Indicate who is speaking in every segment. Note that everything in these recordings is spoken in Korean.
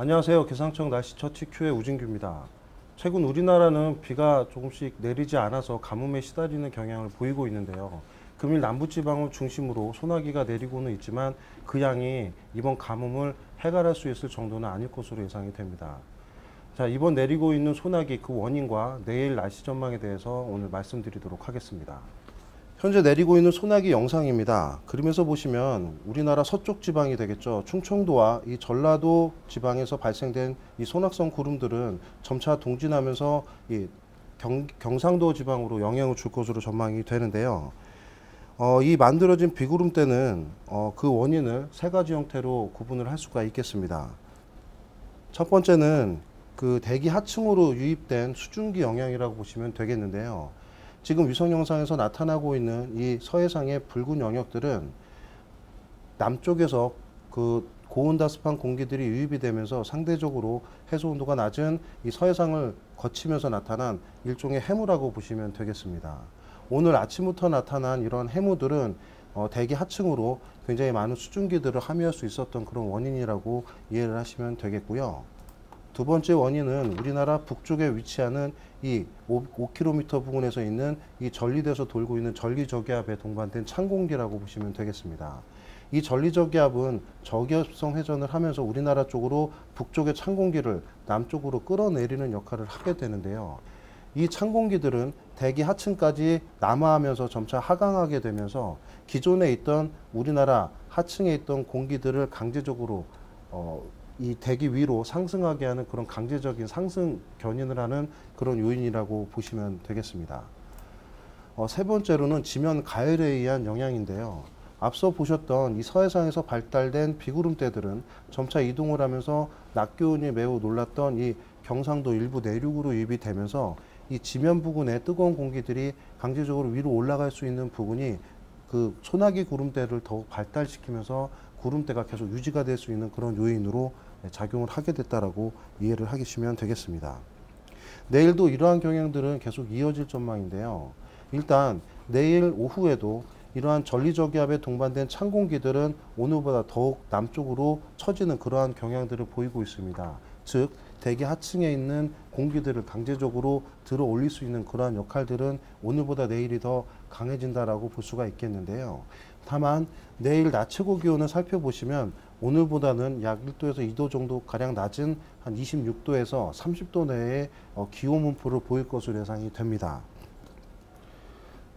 Speaker 1: 안녕하세요. 기상청 날씨처 TQ의 우진규입니다. 최근 우리나라는 비가 조금씩 내리지 않아서 가뭄에 시달리는 경향을 보이고 있는데요. 금일 남부지방을 중심으로 소나기가 내리고는 있지만 그 양이 이번 가뭄을 해결할 수 있을 정도는 아닐 것으로 예상이 됩니다. 자, 이번 내리고 있는 소나기 그 원인과 내일 날씨 전망에 대해서 오늘 말씀드리도록 하겠습니다. 현재 내리고 있는 소나기 영상입니다. 그림에서 보시면 우리나라 서쪽 지방이 되겠죠. 충청도와 이 전라도 지방에서 발생된 이 소낙성 구름들은 점차 동진하면서 이 경, 경상도 지방으로 영향을 줄 것으로 전망이 되는데요. 어, 이 만들어진 비구름대는 어, 그 원인을 세 가지 형태로 구분을 할 수가 있겠습니다. 첫 번째는 그 대기 하층으로 유입된 수증기 영향이라고 보시면 되겠는데요. 지금 위성 영상에서 나타나고 있는 이 서해상의 붉은 영역들은 남쪽에서 그 고온다습한 공기들이 유입이 되면서 상대적으로 해수 온도가 낮은 이 서해상을 거치면서 나타난 일종의 해무라고 보시면 되겠습니다. 오늘 아침부터 나타난 이런 해무들은 어, 대기 하층으로 굉장히 많은 수증기들을 함유할 수 있었던 그런 원인이라고 이해를 하시면 되겠고요. 두 번째 원인은 우리나라 북쪽에 위치하는 이 5, k m 부근에서 있는 이 전리대에서 돌고 있는 전리저기압에 동반된 찬 공기라고 보시면 되겠습니다. 이 전리저기압은 저기압성 회전을 하면서 우리나라 쪽으로 북쪽의 찬 공기를 남쪽으로 끌어내리는 역할을 하게 되는데요. 이 찬 공기들은 대기 하층까지 남하하면서 점차 하강하게 되면서 기존에 있던 우리나라 하층에 있던 공기들을 강제적으로 어, 이 대기 위로 상승하게 하는 그런 강제적인 상승 견인을 하는 그런 요인이라고 보시면 되겠습니다. 어, 세 번째로는 지면 가열에 의한 영향인데요. 앞서 보셨던 이 서해상에서 발달된 비구름대들은 점차 이동을 하면서 낮 기온이 매우 놀랐던 이 경상도 일부 내륙으로 유입이 되면서 이 지면 부근에 뜨거운 공기들이 강제적으로 위로 올라갈 수 있는 부분이 그 소나기 구름대를 더욱 발달시키면서 구름대가 계속 유지가 될 수 있는 그런 요인으로 작용을 하게 됐다라고 이해를 하시면 되겠습니다. 내일도 이러한 경향들은 계속 이어질 전망인데요. 일단 내일 오후에도 이러한 전리저기압에 동반된 찬 공기들은 오늘보다 더욱 남쪽으로 처지는 그러한 경향들을 보이고 있습니다. 즉 대기 하층에 있는 공기들을 강제적으로 들어 올릴 수 있는 그러한 역할들은 오늘보다 내일이 더 강해진다라고 볼 수가 있겠는데요. 다만 내일 낮 최고 기온을 살펴보시면 오늘보다는 약 1도에서 2도 정도 가량 낮은 한 26도에서 30도 내의 어, 기온 분포를 보일 것으로 예상이 됩니다.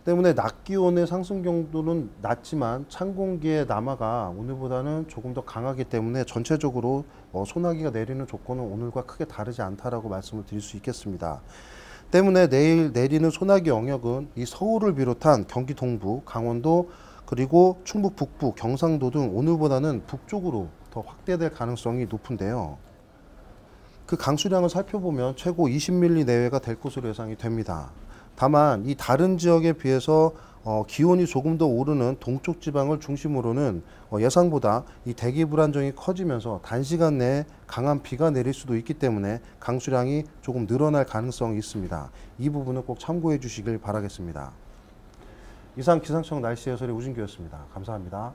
Speaker 1: 때문에 낮 기온의 상승 경도는 낮지만 찬 공기의 남하가 오늘보다는 조금 더 강하기 때문에 전체적으로 어, 소나기가 내리는 조건은 오늘과 크게 다르지 않다라고 말씀을 드릴 수 있겠습니다. 때문에 내일 내리는 소나기 영역은 이 서울을 비롯한 경기 동부, 강원도 그리고 충북 북부, 경상도 등 오늘보다는 북쪽으로 더 확대될 가능성이 높은데요. 그 강수량을 살펴보면 최고 20mm 내외가 될 것으로 예상이 됩니다. 다만 이 다른 지역에 비해서 어, 기온이 조금 더 오르는 동쪽 지방을 중심으로는 어, 예상보다 이 대기 불안정이 커지면서 단시간 내에 강한 비가 내릴 수도 있기 때문에 강수량이 조금 늘어날 가능성이 있습니다. 이 부분은 꼭 참고해 주시길 바라겠습니다. 이상 기상청 날씨 해설의 우진규였습니다. 감사합니다.